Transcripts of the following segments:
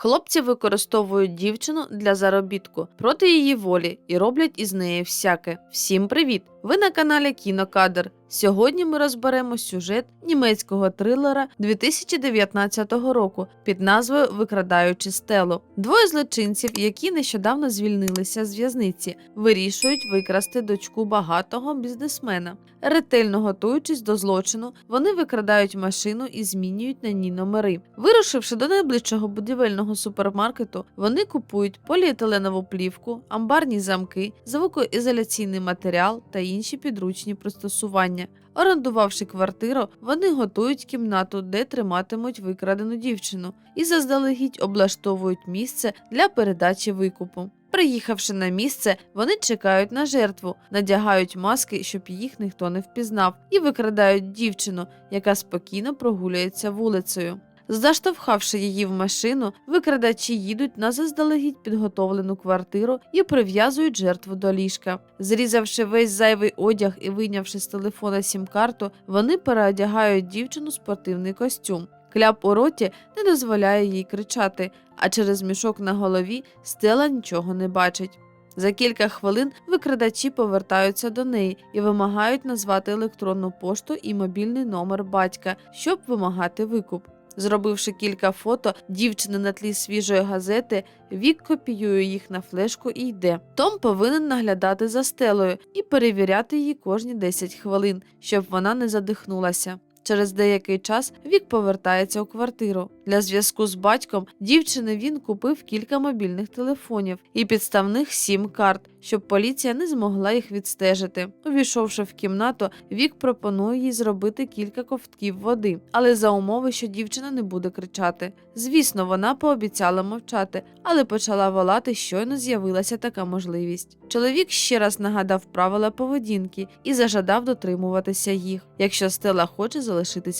Хлопці використовують дівчину для заробітку проти її волі і роблять із неї всяке. Всім привіт! Ви на каналі Кінокадр. Сьогодні ми розберемо сюжет німецького трилера 2019 року під назвою Викрадаючи стелу. Двоє злочинців, які нещодавно звільнилися з в'язниці, вирішують викрасти дочку багатого бізнесмена. Ретельно готуючись до злочину, вони викрадають машину і змінюють на ній номери. Вирушивши до найближчого будівельного супермаркету, вони купують поліетиленову плівку, амбарні замки, звукоізоляційний матеріал та інші підручні пристосування. Орендувавши квартиру, вони готують кімнату, де триматимуть викрадену дівчину, і заздалегідь облаштовують місце для передачі викупу. Приїхавши на місце, вони чекають на жертву, надягають маски, щоб їх ніхто не впізнав, і викрадають дівчину, яка спокійно прогулюється вулицею. Заштовхавши її в машину, викрадачі їдуть на заздалегідь підготовлену квартиру і прив'язують жертву до ліжка. Зрізавши весь зайвий одяг і вийнявши з телефона сім-карту, вони переодягають дівчину спортивний костюм. Кляп у роті не дозволяє їй кричати, а через мішок на голові стела нічого не бачить. За кілька хвилин викрадачі повертаються до неї і вимагають назвати електронну пошту і мобільний номер батька, щоб вимагати викуп. Зробивши кілька фото дівчини на тлі свіжої газети, Вік копіює їх на флешку і йде. Том повинен наглядати за стелою і перевіряти її кожні 10 хвилин, щоб вона не задихнулася. Через деякий час Вік повертається у квартиру. Для зв'язку з батьком дівчини він купив кілька мобільних телефонів і підставних сім карт, щоб поліція не змогла їх відстежити. Увійшовши в кімнату, Вік пропонує їй зробити кілька ковтків води, але за умови, що дівчина не буде кричати. Звісно, вона пообіцяла мовчати, але почала волати, щойно з'явилася така можливість. Чоловік ще раз нагадав правила поведінки і зажадав дотримуватися їх, якщо Стела хоче залишитися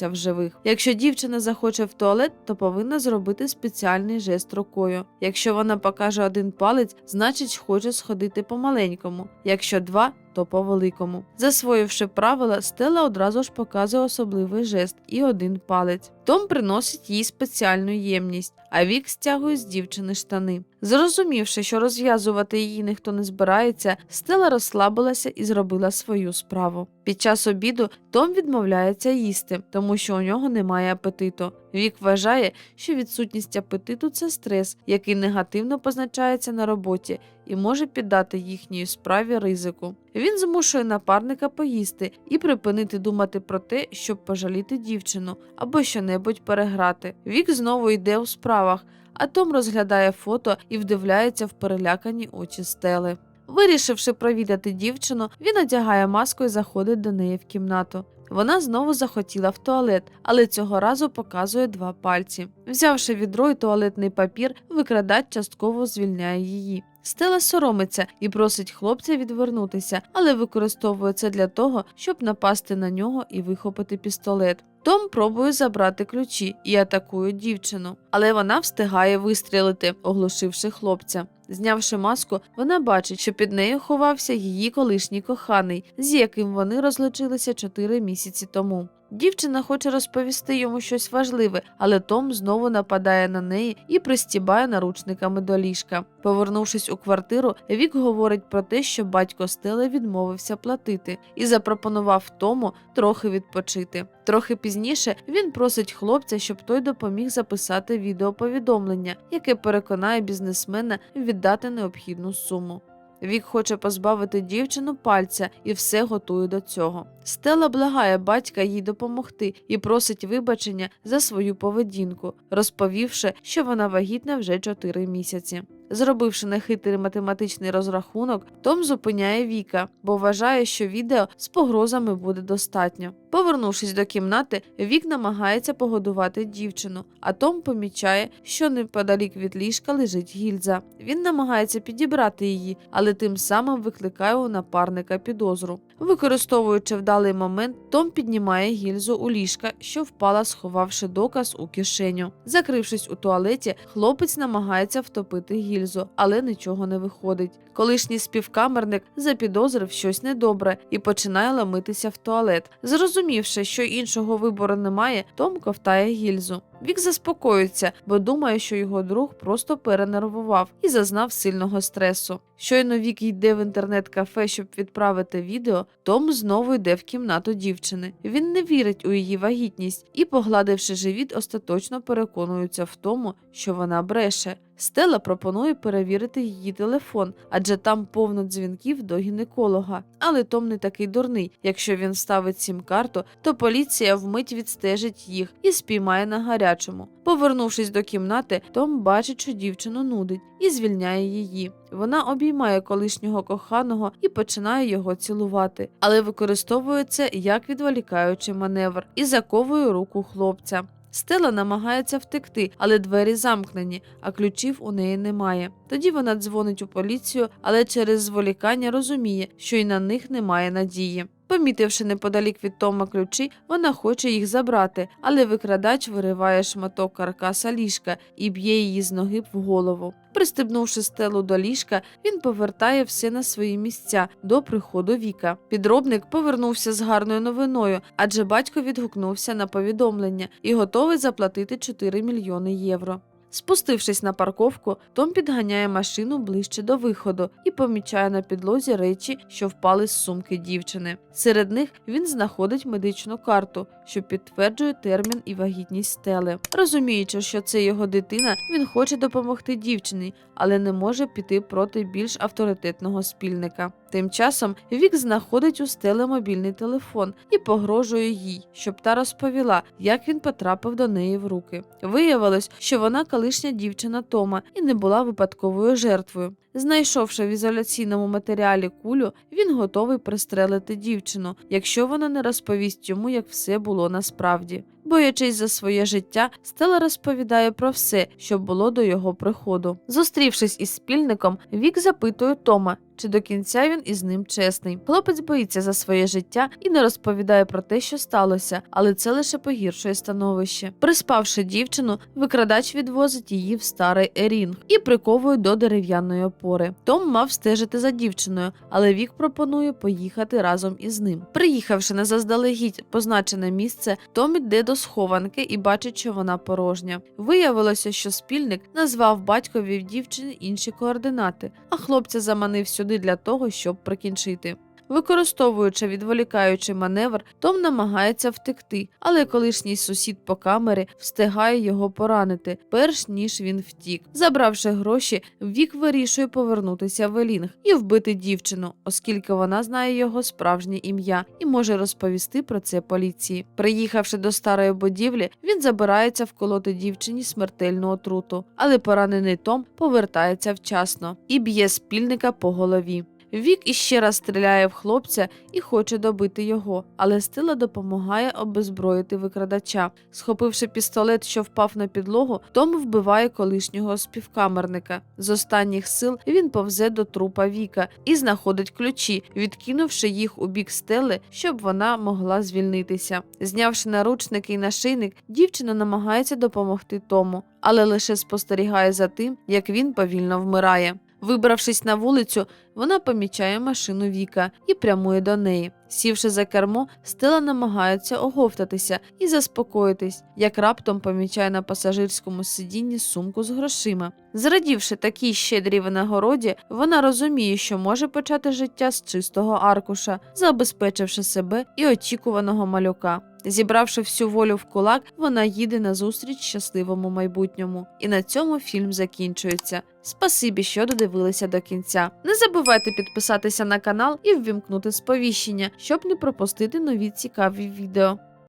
в живих. Якщо дівчина захоче в туалет, то повинна зробити спеціальний жест рукою. Якщо вона покаже один палець, значить хоче сходити по-маленькому. Якщо два, то по великому. Засвоївши правила, Стела одразу ж показує особливий жест і один палець. Том приносить їй спеціальну ємність, а Вік стягує з дівчини штани. Зрозумівши, що розв'язувати її ніхто не збирається, Стела розслабилася і зробила свою справу. Під час обіду Том відмовляється їсти, тому що у нього немає апетиту. Вік вважає, що відсутність апетиту це стрес, який негативно позначається на роботі і може піддати їхній справі ризику. Він змушує напарника поїсти і припинити думати про те, щоб пожаліти дівчину або щонебудь переграти. Вік знову йде у справах, а Том розглядає фото і вдивляється в перелякані очі стели. Вирішивши провідати дівчину, він одягає маску і заходить до неї в кімнату. Вона знову захотіла в туалет, але цього разу показує два пальці. Взявши відро і туалетний папір, викрадач частково звільняє її. Стела соромиться і просить хлопця відвернутися, але використовує це для того, щоб напасти на нього і вихопити пістолет. Том пробує забрати ключі і атакує дівчину, але вона встигає вистрілити, оглушивши хлопця. Знявши маску, вона бачить, що під нею ховався її колишній коханий, з яким вони розлучилися чотири місяці тому. Дівчина хоче розповісти йому щось важливе, але Том знову нападає на неї і пристібає наручниками до ліжка. Повернувшись у квартиру, Вік говорить про те, що батько Стели відмовився платити, і запропонував Тому трохи відпочити. Трохи пізніше він просить хлопця, щоб той допоміг записати відеоповідомлення, яке переконає бізнесмена віддати необхідну суму. Вік хоче позбавити дівчину пальця і все готує до цього. Стела благає батька їй допомогти і просить вибачення за свою поведінку, розповівши, що вона вагітна вже 4 місяці. Зробивши нехитрий математичний розрахунок, Том зупиняє Віка, бо вважає, що відео з погрозами буде достатньо. Повернувшись до кімнати, Вік намагається погодувати дівчину, а Том помічає, що неподалік від ліжка лежить гільза. Він намагається підібрати її, але тим самим викликає у напарника підозру. Використовуючи вдалий момент, Том піднімає гільзу у ліжка, що впала, сховавши доказ у кишеню. Закрившись у туалеті, хлопець намагається втопити гільзу, але нічого не виходить. Колишній співкамерник запідозрив щось недобре і починає ламитися в туалет. Зрозумівши, що іншого вибору немає, Том ковтає гільзу. Вік заспокоюється, бо думає, що його друг просто перенервував і зазнав сильного стресу. Щойно Вік йде в інтернет-кафе, щоб відправити відео, Том знову йде в кімнату дівчини. Він не вірить у її вагітність і, погладивши живіт, остаточно переконується в тому, що вона бреше. Стела пропонує перевірити її телефон, адже там повно дзвінків до гінеколога. Але Том не такий дурний. Якщо він вставить сім-карту, то поліція вмить відстежить їх і спіймає на гарячому. Повернувшись до кімнати, Том бачить, що дівчину нудить, і звільняє її. Вона обіймає колишнього коханого і починає його цілувати, але використовує це як відволікаючий маневр і заковує руку хлопця. Стела намагається втекти, але двері замкнені, а ключів у неї немає. Тоді вона дзвонить у поліцію, але через зволікання розуміє, що й на них немає надії. Помітивши неподалік від Тома ключі, вона хоче їх забрати, але викрадач вириває шматок каркаса ліжка і б'є її з ноги в голову. Пристебнувши стелу до ліжка, він повертає все на свої місця до приходу Віка. Підробник повернувся з гарною новиною, адже батько відгукнувся на повідомлення і готовий заплатити 4 мільйони євро. Спустившись на парковку, Том підганяє машину ближче до виходу і помічає на підлозі речі, що впали з сумки дівчини. Серед них він знаходить медичну карту, що підтверджує термін і вагітність стели. Розуміючи, що це його дитина, він хоче допомогти дівчині, але не може піти проти більш авторитетного спільника. Тим часом Вік знаходить у стеле мобільний телефон і погрожує їй, щоб та розповіла, як він потрапив до неї в руки. Виявилось, що вона колишня дівчина Тома і не була випадковою жертвою. Знайшовши в ізоляційному матеріалі кулю, він готовий пристрелити дівчину, якщо вона не розповість йому, як все було насправді. Боячись за своє життя, Стела розповідає про все, що було до його приходу. Зустрівшись із спільником, Вік запитує Тома, чи до кінця він із ним чесний. Хлопець боїться за своє життя і не розповідає про те, що сталося, але це лише погіршує становище. Приспавши дівчину, викрадач відвозить її в старий ерінг і приковує до дерев'яної опори. Том мав стежити за дівчиною, але Вік пропонує поїхати разом із ним. Приїхавши на заздалегідь позначене місце, Том іде до схованки і бачить, що вона порожня. Виявилося, що спільник назвав батькові дівчини інші координати, а хлопця заманив сюди для того, щоб прикінчити. Використовуючи відволікаючий маневр, Том намагається втекти, але колишній сусід по камері встигає його поранити, перш ніж він втік. Забравши гроші, Вік вирішує повернутися в Елінг і вбити дівчину, оскільки вона знає його справжнє ім'я і може розповісти про це поліції. Приїхавши до старої будівлі, він забирається вколоти дівчині смертельну отруту, але поранений Том повертається вчасно і б'є спільника по голові. Вік іще раз стріляє в хлопця і хоче добити його, але стила допомагає обезброїти викрадача. Схопивши пістолет, що впав на підлогу, Том вбиває колишнього співкамерника. З останніх сил він повзе до трупа Віка і знаходить ключі, відкинувши їх у бік стели, щоб вона могла звільнитися. Знявши наручники і нашийник, дівчина намагається допомогти Тому, але лише спостерігає за тим, як він повільно вмирає. Вибравшись на вулицю, вона помічає машину Віка і прямує до неї. Сівши за кермо, Стела намагається оговтатися і заспокоїтись, як раптом помічає на пасажирському сидінні сумку з грошима. Зрадівши такій щедрій винагороді, вона розуміє, що може почати життя з чистого аркуша, забезпечивши себе і очікуваного малюка. Зібравши всю волю в кулак, вона їде на зустріч щасливому майбутньому. І на цьому фільм закінчується. Спасибі, що додивилися до кінця. Не забувайте підписатися на канал і ввімкнути сповіщення, щоб не пропустити нові цікаві відео.